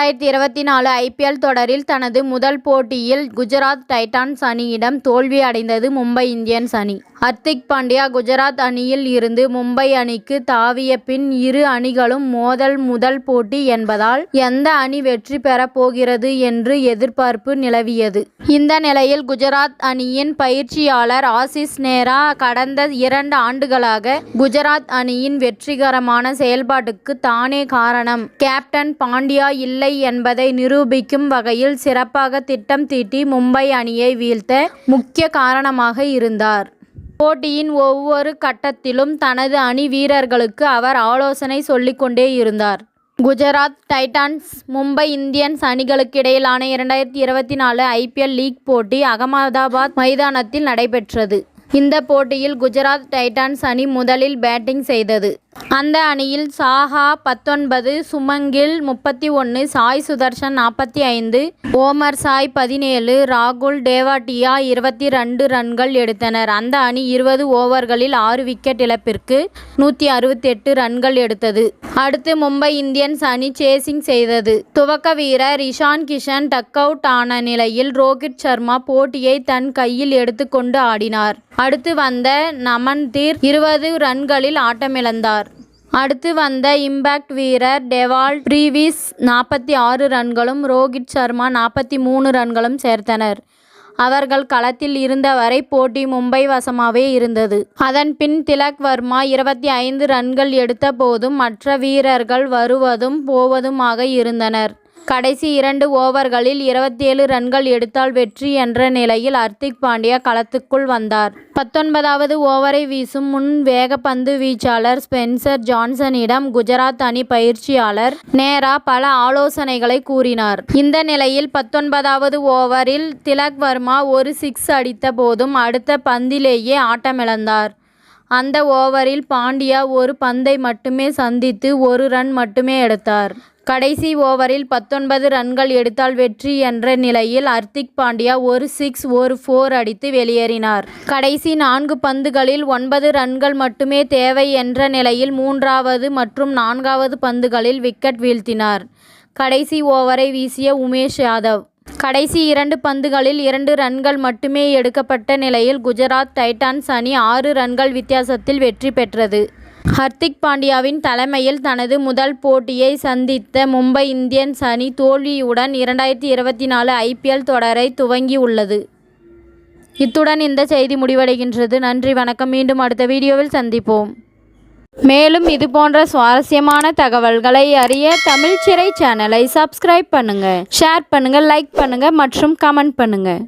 இரண்டாயிரத்தி இருபத்தி நாலு ஐபிஎல் தொடரில் தனது முதல் போட்டியில் குஜராத் டைட்டான்ஸ் அணியிடம் தோல்வி அடைந்தது மும்பை இந்தியன்ஸ் அணி. ஹர்திக் பாண்டியா குஜராத் அணியில் இருந்து மும்பை அணிக்கு தாவிய பின் இரு அணிகளும் மோதல் முதல் போட்டி என்பதால் எந்த அணி வெற்றி பெறப் போகிறது என்று எதிர்பார்ப்பு நிலவியது. இந்த நிலையில் குஜராத் அணியின் பயிற்சியாளர் ஆசிஸ் நேரா கடந்த இரண்டு ஆண்டுகளாக குஜராத் அணியின் வெற்றிகரமான செயல்பாட்டுக்கு தானே காரணம் கேப்டன் பாண்டியா இல்லை என்பதை நிரூபிக்கும் வகையில் சிறப்பாக திட்டம் தீட்டி மும்பை அணியை வீழ்த்த முக்கிய காரணமாக இருந்தார். போட்டியின் ஒவ்வொரு கட்டத்திலும் தனது அணி வீரர்களுக்கு அவர் ஆலோசனை சொல்லிக்கொண்டே இருந்தார். குஜராத் டைட்டான்ஸ் மும்பை இந்தியன்ஸ் அணிகளுக்கிடையிலான இரண்டாயிரத்தி இருபத்தி நாலு ஐபிஎல் லீக் போட்டி அகமதாபாத் மைதானத்தில் நடைபெற்றது. இந்த போட்டியில் குஜராத் டைட்டான்ஸ் அணி முதலில் பேட்டிங் செய்தது. அந்த அணியில் சாஹா பத்தொன்பது சுமங்கில் முப்பத்தி ஒன்று சாய் சுதர்ஷன் நாற்பத்தி ஐந்து ஓமர் சாய் பதினேழு ராகுல் டேவாட்டியா இருபத்தி ரெண்டு ரன்கள் எடுத்தனர். அந்த அணி இருபது ஓவர்களில் ஆறு விக்கெட் இழப்பிற்கு நூற்றி அறுபத்தெட்டு ரன்கள் எடுத்தது. அடுத்து மும்பை இந்தியன்ஸ் அணி சேசிங் செய்தது. துவக்க வீரர் இஷான் கிஷன் டக் அவுட் ஆன நிலையில் ரோகித் சர்மா போட்டியை தன் கையில் எடுத்துக்கொண்டு ஆடினார். அடுத்து வந்த நமன்தீர் இருபது ரன்களில் ஆட்டமிழந்தார். அடுத்து வந்த இம்பாக்ட் வீரர் டெவால்ட் ட்ரீவிஸ் நாற்பத்தி ஆறு ரன்களும் ரோகித் சர்மா நாற்பத்தி மூணு ரன்களும் சேர்த்தனர். அவர்கள் களத்தில் இருந்தவரை போட்டி மும்பை வசமாகவே இருந்தது. அதன் பின் திலக் வர்மா இருபத்தி ஐந்து ரன்கள் எடுத்த போதும் மற்ற வீரர்கள் வருவதும் போவதுமாக இருந்தனர். கடைசி இரண்டு ஓவர்களில் இருபத்தேழு ரன்கள் எடுத்தால் வெற்றி என்ற நிலையில் ஹர்திக் பாண்டியா களத்துக்குள் வந்தார். பத்தொன்பதாவது ஓவரை வீசும் முன் வேகப்பந்து வீச்சாளர் ஸ்பென்சர் ஜான்சனிடம் குஜராத் அணி பயிற்சியாளர் நேரா பல ஆலோசனைகளை கூறினார். இந்த நிலையில் பத்தொன்பதாவது ஓவரில் திலக் வர்மா ஒரு சிக்ஸ் அடித்த போதும் அடுத்த பந்திலேயே ஆட்டமிழந்தார். அந்த ஓவரில் பாண்டியா ஒரு பந்தை மட்டுமே சந்தித்து ஒரு ரன் மட்டுமே எடுத்தார். கடைசி ஓவரில் பத்தொன்பது ரன்கள் எடுத்தால் வெற்றி என்ற நிலையில் ஹர்திக் பாண்டியா ஒரு சிக்ஸ் ஒரு ஃபோர் அடித்து வெளியேறினார். கடைசி நான்கு பந்துகளில் ஒன்பது ரன்கள் மட்டுமே தேவை என்ற நிலையில் மூன்றாவது மற்றும் நான்காவது பந்துகளில் விக்கெட் வீழ்த்தினார். கடைசி ஓவரை வீசிய உமேஷ் யாதவ். கடைசி இரண்டு பந்துகளில் இரண்டு ரன்கள் மட்டுமே எடுக்கப்பட்ட நிலையில் குஜராத் டைட்டான்ஸ் அணி ஆறு ரன்கள் வித்தியாசத்தில் வெற்றி பெற்றது. ஹர்திக் பாண்டியாவின் தலைமையில் தனது முதல் போட்டியை சந்தித்த மும்பை இந்தியன்ஸ் அணி தோல்வியுடன் இரண்டாயிரத்தி இருபத்தி நாலு ஐபிஎல் தொடரை துவங்கியுள்ளது. இத்துடன் இந்த செய்தி முடிவடைகின்றது. நன்றி வணக்கம் மீண்டும் அடுத்த வீடியோவில் சந்திப்போம். மேலும் இது போன்ற சுவாரஸ்யமான தகவல்களை அறிய தமிழ்ச்சிறை சேனலை சப்ஸ்கிரைப் பண்ணுங்கள் ஷேர் பண்ணுங்கள் லைக் பண்ணுங்கள் மற்றும் கமெண்ட் பண்ணுங்கள்